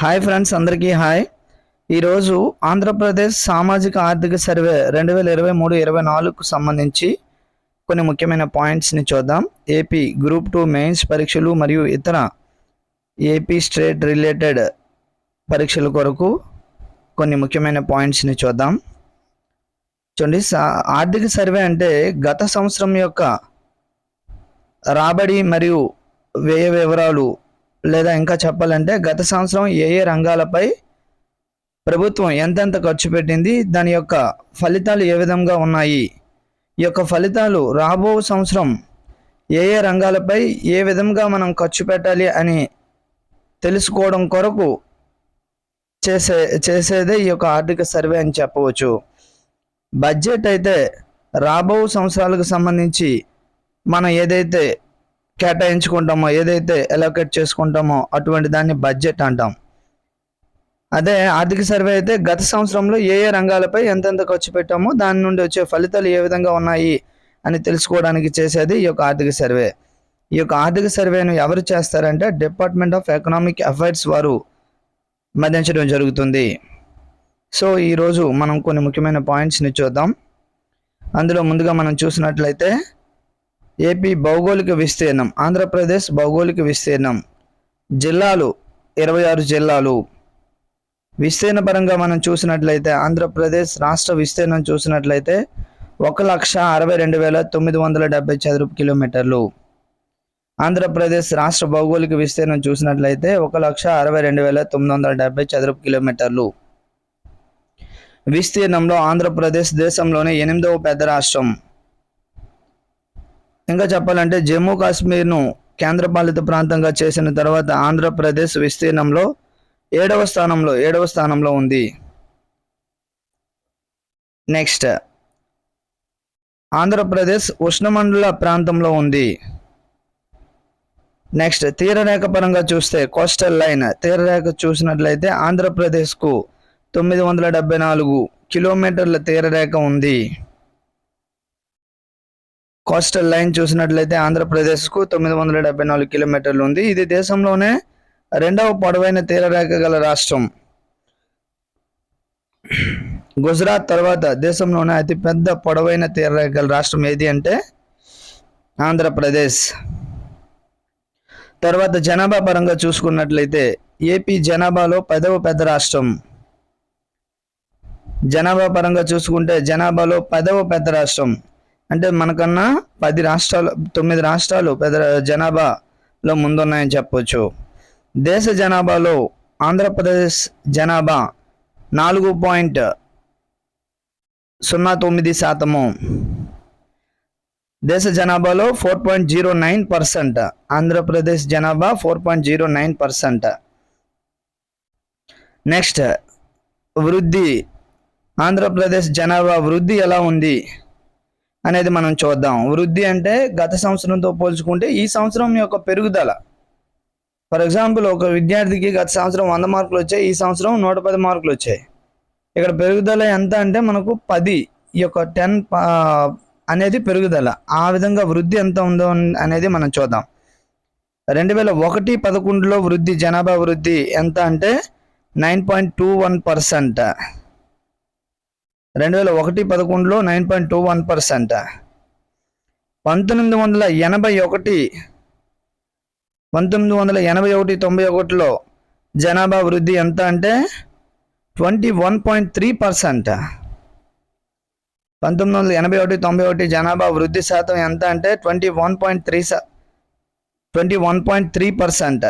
Hi friends అందరికీ hi. ఈరోజు ఆంధ్రప్రదేశ్ సామాజిక ఆర్థిక సర్వే రెండు వేల ఇరవై మూడు ఇరవై నాలుగుకు సంబంధించి కొన్ని ముఖ్యమైన పాయింట్స్ని చూద్దాం. ఏపీ గ్రూప్ టూ మెయిన్స్ పరీక్షలు మరియు ఇతర ఏపీ స్టేట్ రిలేటెడ్ పరీక్షల కొరకు కొన్ని ముఖ్యమైన పాయింట్స్ని చూద్దాం. చూడండి సా ఆర్థిక సర్వే అంటే గత సంవత్సరం యొక్క రాబడి మరియు వ్యయ వివరాలు లేదా ఇంకా చెప్పాలంటే గత సంవత్సరం ఏ ఏ రంగాలపై ప్రభుత్వం ఎంతెంత ఖర్చు పెట్టింది దాని యొక్క ఫలితాలు ఏ విధంగా ఉన్నాయి ఈ యొక్క ఫలితాలు రాబో సంవత్సరం ఏ ఏ రంగాలపై ఏ విధంగా మనం ఖర్చు పెట్టాలి అని తెలుసుకోవడం కొరకు చేసే చేసేదే ఈ యొక్క ఆర్థిక సర్వే అని చెప్పవచ్చు. బడ్జెట్ అయితే రాబో సంవత్సరాలకు సంబంధించి మనం ఏదైతే కేటాయించుకుంటామో ఏదైతే ఎలోకేట్ చేసుకుంటామో అటువంటి దాన్ని బడ్జెట్ అంటాం. అదే ఆర్థిక సర్వే అయితే గత సంవత్సరంలో ఏ ఏ రంగాలపై ఎంతెంత ఖర్చు పెట్టామో దాని నుండి వచ్చే ఫలితాలు ఏ విధంగా ఉన్నాయి అని తెలుసుకోవడానికి చేసేది ఈ యొక్క ఆర్థిక సర్వే ఈ యొక్క ఆర్థిక సర్వేను ఎవరు చేస్తారంటే డిపార్ట్మెంట్ ఆఫ్ ఎకనామిక్ అఫైర్స్ వారు మదించడం జరుగుతుంది. సో ఈరోజు మనం కొన్ని ముఖ్యమైన పాయింట్స్ని చూద్దాం. అందులో ముందుగా మనం చూసినట్లయితే ఏపీ భౌగోళిక విస్తీర్ణం ఆంధ్రప్రదేశ్ భౌగోళిక విస్తీర్ణం జిల్లాలు ఇరవై ఆరు జిల్లాలు. విస్తీర్ణ పరంగా మనం చూసినట్లయితే ఆంధ్రప్రదేశ్ రాష్ట్ర విస్తీర్ణం చూసినట్లయితే ఒక లక్ష అరవై రెండు వేల తొమ్మిది వందల డెబ్బై చదరపు కిలోమీటర్లు. ఆంధ్రప్రదేశ్ రాష్ట్ర భౌగోళిక విస్తీర్ణం చూసినట్లయితే ఒక లక్ష అరవై రెండు వేల తొమ్మిది వందల డెబ్బై చదరపు కిలోమీటర్లు. విస్తీర్ణంలో ఆంధ్రప్రదేశ్ దేశంలోనే ఎనిమిదవ పెద్ద రాష్ట్రం. ఇంకా చెప్పాలంటే జమ్మూ కాశ్మీర్ను కేంద్రపాలిత ప్రాంతంగా చేసిన తర్వాత ఆంధ్రప్రదేశ్ విస్తీర్ణంలో ఏడవ స్థానంలో ఏడవ స్థానంలో ఉంది. నెక్స్ట్ ఆంధ్రప్రదేశ్ ఉష్ణమండల ప్రాంతంలో ఉంది. నెక్స్ట్ తీరరేఖ పరంగా చూస్తే కోస్టల్ లైన్ తీరరేఖ చూసినట్లయితే ఆంధ్రప్రదేశ్కు తొమ్మిది వందల డెబ్బై నాలుగు కిలోమీటర్ల తీరరేఖ ఉంది. కోస్టల్ లైన్ చూసినట్లయితే ఆంధ్రప్రదేశ్కు తొమ్మిది వందల డెబ్బై నాలుగు కిలోమీటర్లు ఉంది. ఇది దేశంలోనే రెండవ పొడవైన తీరరేఖ గల రాష్ట్రం. గుజరాత్ తర్వాత దేశంలోనే అతిపెద్ద పొడవైన తీరరేఖ గల రాష్ట్రం ఏది అంటే ఆంధ్రప్రదేశ్. తర్వాత జనాభా పరంగా చూసుకున్నట్లయితే ఏపీ జనాభాలో పదవ పెద్ద రాష్ట్రం. జనాభా పరంగా చూసుకుంటే జనాభాలో పదవ పెద్ద రాష్ట్రం. అంటే మనకన్నా పది రాష్ట్రాలు తొమ్మిది రాష్ట్రాలు పెద్ద జనాభాలో ముందున్నాయని చెప్పవచ్చు దేశ జనాభాలో ఆంధ్రప్రదేశ్ జనాభా నాలుగు పాయింట్ సున్నా తొమ్మిది శాతము. దేశ జనాభాలో four point zero nine percent. Andhra Pradesh జనాభా four point zero nine percent. Next వృద్ధి. ఆంధ్రప్రదేశ్ జనాభా వృద్ధి ఎలా ఉంది? అనేది మనం చూద్దాం. వృద్ధి అంటే గత సంవత్సరంతో పోల్చుకుంటే ఈ సంవత్సరం యొక్క పెరుగుదల. ఫర్ ఎగ్జాంపుల్ ఒక విద్యార్థికి గత సంవత్సరం వంద మార్కులు వచ్చాయి ఈ సంవత్సరం నూట పది మార్కులు వచ్చాయి. ఇక్కడ పెరుగుదల ఎంత అంటే మనకు పది ఈ యొక్క టెన్ అనేది పెరుగుదల. ఆ విధంగా వృద్ధి ఎంత ఉందో అనేది మనం చూద్దాం. రెండు వేల ఒకటి పదకొండులో వృద్ధి జనాభా వృద్ధి ఎంత అంటే nine point two one percent. రెండు వేల ఒకటి పదకొండులో nine point two one percent. పంతొమ్మిది వందల ఎనభై ఒకటి పంతొమ్మిది వందల ఎనభై ఒకటి తొంభై ఒకటిలో జనాభా వృద్ధి ఎంత అంటే twenty one point three percent. పంతొమ్మిది వందల ఎనభై ఒకటి తొంభై ఒకటి జనాభా వృద్ధి శాతం ఎంత అంటే twenty one point three twenty one point three percent.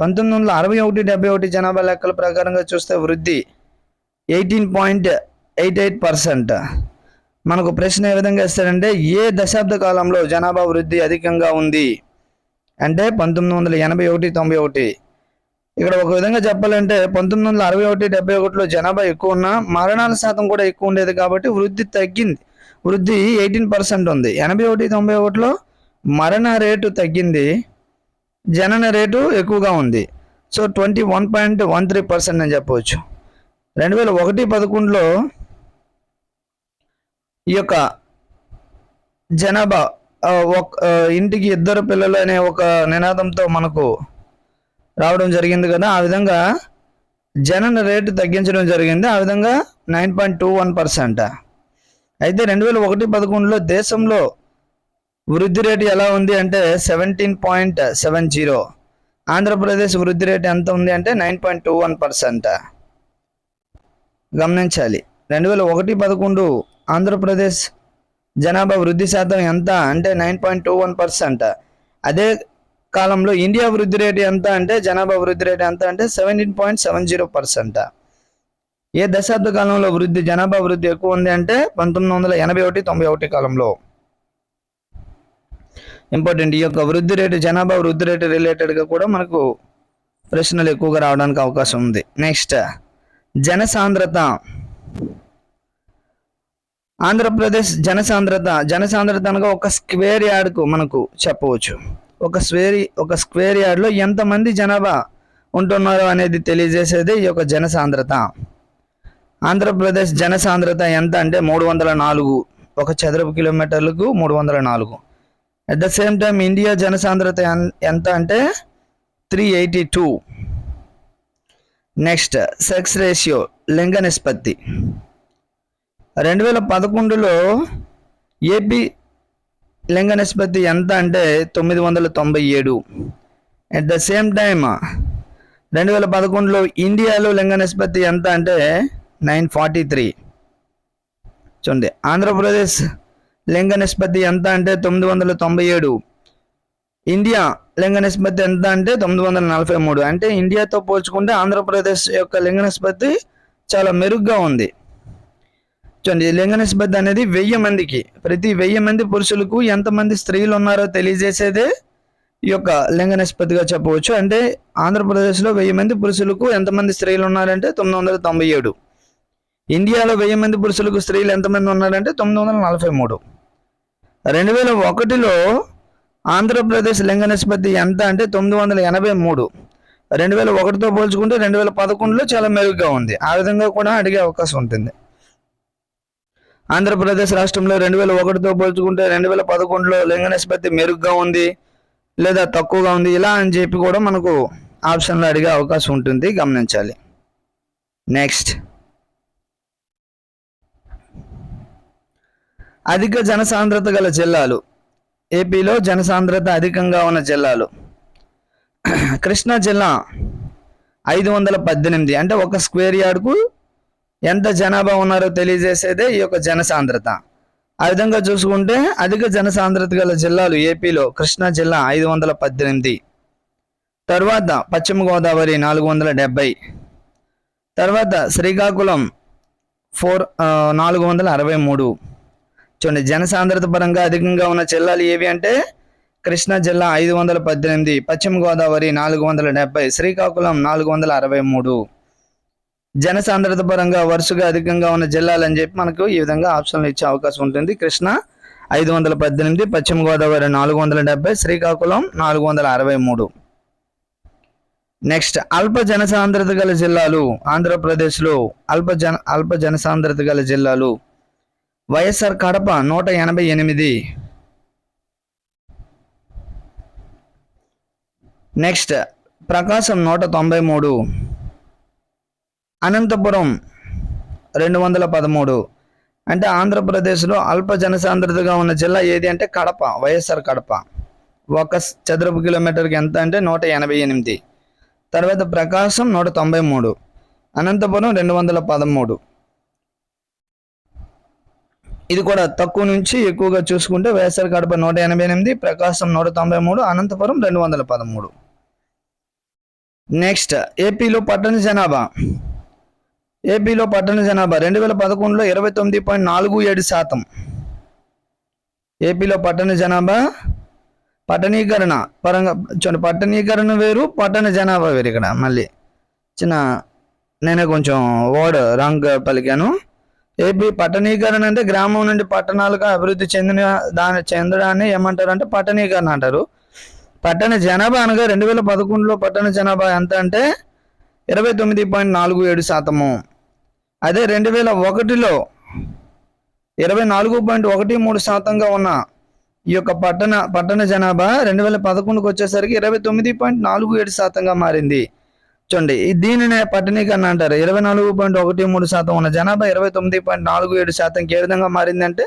పంతొమ్మిది వందల అరవై ఒకటి డెబ్బై ఒకటి జనాభా లెక్కల ప్రకారంగా చూస్తే వృద్ధి eighteen point eight eight percent. మనకు ప్రశ్న ఏ విధంగా ఇస్తారంటే ఏ దశాబ్ద కాలంలో జనాభా వృద్ధి అధికంగా ఉంది? అంటే పంతొమ్మిది వందల ఎనభై ఒకటి తొంభై ఒకటి. ఇక్కడ ఒక విధంగా చెప్పాలంటే పంతొమ్మిది వందల అరవై ఒకటి డెబ్బై ఒకటిలో జనాభా ఎక్కువ ఉన్నా మరణాల శాతం కూడా ఎక్కువ ఉండేది కాబట్టి వృద్ధి తగ్గింది. వృద్ధి ఎయిటీన్ పర్సెంట్ ఉంది. ఎనభై ఒకటి తొంభై ఒకటిలో మరణ రేటు తగ్గింది. జనన రేటు ఎక్కువగా ఉంది. So twenty one point one three percent అని చెప్పవచ్చు. రెండు వేల ఒకటి పదకొండులో ఈ యొక్క జనాభా ఒక ఇంటికి ఇద్దరు పిల్లలు అనే ఒక నినాదంతో మనకు రావడం జరిగింది కదా. ఆ విధంగా జనన రేటు తగ్గించడం జరిగింది. ఆ విధంగా nine point two one percent. అయితే రెండు వేల ఒకటి పదకొండులో దేశంలో వృద్ధి రేటు ఎలా ఉంది అంటే seventeen point seven zero. Andhra Pradesh వృద్ధి రేటు ఎంత ఉంది అంటే nine point two one percent. గమనించాలి. రెండు వేల ఒకటి పదకొండు ఆంధ్రప్రదేశ్ జనాభా వృద్ధి శాతం ఎంత అంటే nine point two one percent. అదే కాలంలో ఇండియా వృద్ధి రేటు ఎంత అంటే జనాభా వృద్ధి రేటు ఎంత అంటే seventeen point seven zero percent. ఏ దశాబ్ద కాలంలో వృద్ధి జనాభా వృద్ధి ఎక్కువ ఉంది అంటే పంతొమ్మిది వందల ఎనభై ఒకటి తొంభై ఒకటి కాలంలో. ఇంపార్టెంట్ ఈ యొక్క వృద్ధి రేటు జనాభా వృద్ధి రేటు రిలేటెడ్గా కూడా మనకు ప్రశ్నలు ఎక్కువగా రావడానికి అవకాశం ఉంది. నెక్స్ట్ జనసాంద్రత. ఆంధ్రప్రదేశ్ జనసాంద్రత జనసాంద్రత అనగా ఒక స్క్వేర్ యార్డ్కు మనకు చెప్పవచ్చు. ఒక స్క్వేర్ ఒక స్క్వేర్ యార్డ్లో ఎంతమంది జనాభా ఉంటున్నారో అనేది తెలియజేసేది ఈ యొక్క జనసాంద్రత. ఆంధ్రప్రదేశ్ జనసాంద్రత ఎంత అంటే మూడు వందల నాలుగు ఒక చదరపు కిలోమీటర్లకు మూడు వందల నాలుగు. At the same time India జనసాంద్రత ఎంత అంటే three eighty two. Next sex ratio లింగ నిష్పత్తి. రెండు వేల పదకొండులో ఏపీ లింగ నిష్పత్తి ఎంత అంటే తొమ్మిది వందల తొంభై ఏడు. అట్ ద సేమ్ టైమ్ రెండు వేల పదకొండులో ఇండియాలో లింగ నిష్పత్తి ఎంత అంటే నైన్ ఫార్టీ త్రీ. చూడండి ఆంధ్రప్రదేశ్ లింగ నిష్పత్తి ఎంత అంటే తొమ్మిది వందల తొంభై ఏడు. ఇండియా లింగ నిష్పత్తి ఎంత అంటే తొమ్మిది వందల నలభై మూడు. అంటే ఇండియాతో పోల్చుకుంటే ఆంధ్రప్రదేశ్ యొక్క లింగ నిష్పత్తి చాలా మెరుగ్గా ఉంది. చూడండి లింగ నిష్పత్తి అనేది వెయ్యి మందికి. ప్రతి వెయ్యి మంది పురుషులకు ఎంతమంది స్త్రీలు ఉన్నారో తెలియజేసేదే ఈ యొక్క లింగ నిష్పత్తిగా చెప్పవచ్చు. అంటే ఆంధ్రప్రదేశ్లో వెయ్యి మంది పురుషులకు ఎంతమంది స్త్రీలు ఉన్నారంటే తొమ్మిది వందల తొంభై ఏడు. ఇండియాలో వెయ్యి మంది పురుషులకు స్త్రీలు ఎంతమంది ఉన్నారంటే తొమ్మిది వందల నలభై మూడు. రెండు వేల ఒకటిలో ఆంధ్రప్రదేశ్ లింగ నిష్పత్తి ఎంత అంటే తొమ్మిది వందల ఎనభై మూడు. రెండు వేల ఒకటితో పోల్చుకుంటే రెండు వేల పదకొండులో చాలా మెరుగ్గా ఉంది. ఆ విధంగా కూడా అడిగే అవకాశం ఉంటుంది. ఆంధ్రప్రదేశ్ రాష్ట్రంలో రెండు వేల ఒకటితో పోల్చుకుంటే రెండు వేల పదకొండులో లింగ నిష్పత్తి మెరుగ్గా ఉంది లేదా తక్కువగా ఉంది. ఇలా అని చెప్పి కూడా మనకు ఆప్షన్లో అడిగే అవకాశం ఉంటుంది. గమనించాలి. నెక్స్ట్. అధిక జనసాంద్రత గల జిల్లాలు. ఏపీలో జనసాంద్రత అధికంగా ఉన్న జిల్లాలు. కృష్ణా జిల్లా ఐదు వందల పద్దెనిమిది. అంటే ఒక స్క్వేర్ యార్డ్కు ఎంత జనాభా ఉన్నారో తెలియజేసేదే ఈ యొక్క జనసాంద్రత. ఆ విధంగా చూసుకుంటే అధిక జనసాంద్రత గల జిల్లాలు ఏపీలో కృష్ణా జిల్లా ఐదు వందల పద్దెనిమిది. తర్వాత పశ్చిమ గోదావరి నాలుగు వందల డెబ్బై తర్వాత శ్రీకాకుళం ఫోర్ నాలుగు వందల అరవై మూడు. చూడండి జనసాంద్రత పరంగా అధికంగా ఉన్న జిల్లాలు ఏవి అంటే కృష్ణా జిల్లా ఐదు వందల పద్దెనిమిది పశ్చిమ గోదావరి నాలుగు వందల డెబ్బై శ్రీకాకుళం నాలుగు వందల అరవై మూడు. జనసాంద్రత పరంగా వరుసగా అధికంగా ఉన్న జిల్లాలు అని చెప్పి మనకు ఈ విధంగా ఆప్షన్లు ఇచ్చే అవకాశం ఉంటుంది. కృష్ణ ఐదు వందల పద్దెనిమిది పశ్చిమ గోదావరి నాలుగు వందల డెబ్బై శ్రీకాకుళం నాలుగు వందల అరవై మూడు. నెక్స్ట్ అల్ప జనసాంద్రత గల జిల్లాలు ఆంధ్రప్రదేశ్లో అల్ప జన అల్ప జనసాంద్రత గల జిల్లాలు. వైఎస్ఆర్ కడప నూట ఎనభై ఎనిమిది. నెక్స్ట్ ప్రకాశం నూట తొంభై మూడు. అనంతపురం రెండు వందల పదమూడు అంటే ఆంధ్రప్రదేశ్లో అల్ప జనసాంద్రతగా ఉన్న జిల్లా ఏది అంటే కడప వైఎస్ఆర్ కడప. ఒక చదరపు కిలోమీటర్కి ఎంత అంటే నూట ఎనభై ఎనిమిది. తర్వాత ప్రకాశం నూట తొంభై మూడు. అనంతపురం రెండు వందల పదమూడు ఇది కూడా తక్కువ నుంచి ఎక్కువగా చూసుకుంటే వైఎస్ఆర్ కడప నూట ఎనభై ఎనిమిది ప్రకాశం నూట తొంభై మూడు అనంతపురం రెండు వందల పదమూడు నెక్స్ట్ ఏపీలో పట్టణ జనాభా. ఏపీలో పట్టణ జనాభా రెండు వేల పదకొండులో ఇరవై తొమ్మిది పాయింట్ నాలుగు ఏడు శాతం. ఏపీలో పట్టణ జనాభా పట్టణీకరణ పరంగా చూడండి పట్టణీకరణ వేరు పట్టణ జనాభా వేరు ఇక్కడ మళ్ళీ. చిన్న నేనే కొంచెం వర్డ్ రాంగ్ పలికాను. ఏపీ పట్టణీకరణ అంటే గ్రామం నుండి పట్టణాలుగా అభివృద్ధి చెందిన దాని చెందడాన్ని ఏమంటారు అంటే పట్టణీకరణ అంటారు. పట్టణ జనాభా అనగా రెండు వేల పదకొండులో పట్టణ జనాభా ఎంత అంటే ఇరవై తొమ్మిది పాయింట్ నాలుగు ఏడు శాతము. అదే రెండు వేల ఒకటిలో ఇరవై నాలుగు పాయింట్ ఒకటి మూడు శాతంగా ఉన్న ఈ యొక్క పట్టణ పట్టణ జనాభా రెండు వేల పదకొండుకు వచ్చేసరికి ఇరవై తొమ్మిది పాయింట్ నాలుగు ఏడు శాతంగా మారింది. చూడండి దీనినే పట్టణీకరణ అంటారు. ఇరవై నాలుగు పాయింట్ ఒకటి మూడు శాతం ఉన్న జనాభా ఇరవై తొమ్మిది పాయింట్ నాలుగు ఏడు శాతంకి ఏ విధంగా మారిందంటే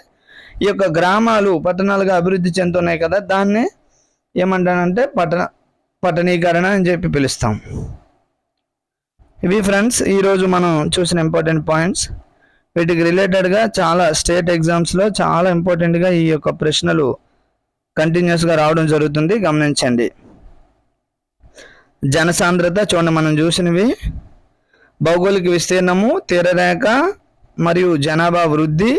ఈ యొక్క గ్రామాలు పట్టణాలుగా అభివృద్ధి చెందుతున్నాయి కదా దాన్ని ఏమంటానంటే పట్టణ పట్టణీకరణ అని చెప్పి పిలుస్తాం. ఇవి ఫ్రెండ్స్ ఈరోజు మనం చూసిన ఇంపార్టెంట్ పాయింట్స్ వీటికి రిలేటెడ్గా చాలా స్టేట్ ఎగ్జామ్స్లో చాలా ఇంపార్టెంట్గా ఈ యొక్క ప్రశ్నలు కంటిన్యూస్గా రావడం జరుగుతుంది. గమనించండి. జనసాంద్రత చూడండి మనం చూసినవి. భౌగోళిక విస్తీర్ణము తీరరేఖ మరియు జనాభా వృద్ధి.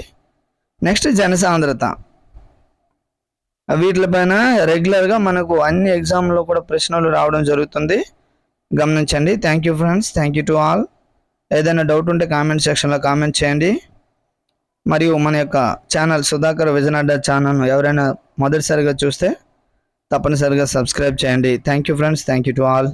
నెక్స్ట్ జనసాంద్రత. వీటిపైన రెగ్యులర్గా మనకు అన్ని ఎగ్జామ్లో కూడా ప్రశ్నలు రావడం జరుగుతుంది. గమనించండి. Thank you friends thank you to all ఏదైనా డౌట్ ఉంటే కామెంట్ సెక్షన్లో కామెంట్ చేయండి. మరియు మన యొక్క ఛానల్ సుధాకర్ విజయనడ్డ ఛానల్ను ఎవరైనా మొదటిసారిగా చూస్తే తప్పనిసరిగా సబ్స్క్రైబ్ చేయండి. Thank you friends thank you to all